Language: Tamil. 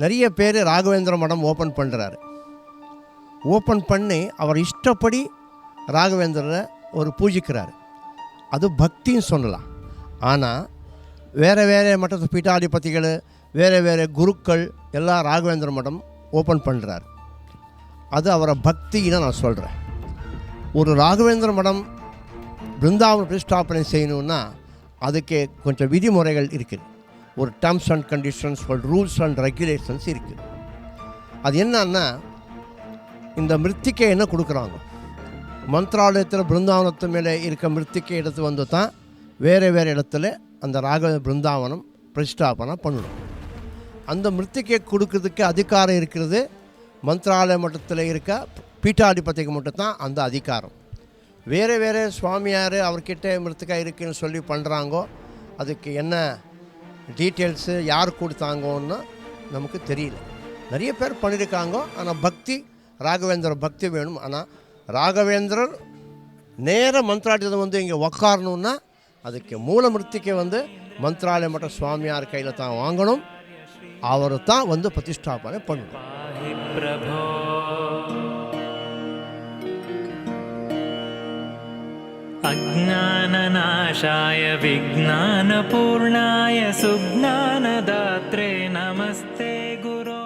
நிறைய பேர் ராகவேந்திர மடம் ஓப்பன் பண்ணுறாரு ஓப்பன் பண்ணி அவர் இஷ்டப்படி ராகவேந்திரரை ஒரு பூஜிக்கிறார். அது பக்தின்னு சொல்லலாம். ஆனால் வேறு வேறு மட்டத்து பீட்டாதிபதிகள் வேறு வேறு குருக்கள் எல்லாம் ராகவேந்திர மடம் ஓப்பன் பண்ணுறாரு அது அவரை பக்தின்னு நான் சொல்கிறேன் ஒரு ராகவேந்திர மடம் பிருந்தாவன பிரதிஷ்டாபனை செய்யணுன்னா அதுக்கு கொஞ்சம் விதிமுறைகள் இருக்குது. ஒரு டேர்ம்ஸ் அண்ட் கண்டிஷன்ஸ் ஒரு ரூல்ஸ் அண்ட் ரெகுலேஷன்ஸ் இருக்குது அது என்னன்னா இந்த மிருத்திகை என்ன கொடுக்குறாங்க? மந்த்ராலயத்தில் பிருந்தாவனத்து மேலே இருக்க மிருத்திகை எடுத்து வந்து தான் வேறு வேறு இடத்துல அந்த ராக பிருந்தாவனம் பிரதிஷ்டாபனை பண்ணணும். அந்த மிருத்திகை கொடுக்கறதுக்கு அதிகாரம் இருக்கிறது மந்த்ராலய மட்டத்தில் இருக்க பீட்டாதிபதிக்கு மட்டும்தான் அந்த அதிகாரம். வேறு வேறு சுவாமியார் அவர்கிட்ட மிருத்துக்காக இருக்குன்னு சொல்லி பண்ணுறாங்கோ அதுக்கு என்ன டீட்டெயில்ஸு யார் கொடுத்தாங்கன்னு நமக்கு தெரியல. நிறைய பேர் பண்ணியிருக்காங்க ஆனால் பக்தி ராகவேந்திர பக்தி வேணும். ஆனால் ராகவேந்திரர் நேர மந்திராலயத்தை வந்து இங்கே உக்காரணுன்னா அதுக்கு மூலமிருத்திக்கு வந்து மந்திராலயம் மட்டும் சுவாமியார் கையில் தான் வாங்கணும். அவர் தான் வந்து பிரதிஷ்டாபனை பண்ணணும். अज्ञाननाशाय विज्ञानपूर्णाय सुज्ञानदात्रे नमस्ते गुरो।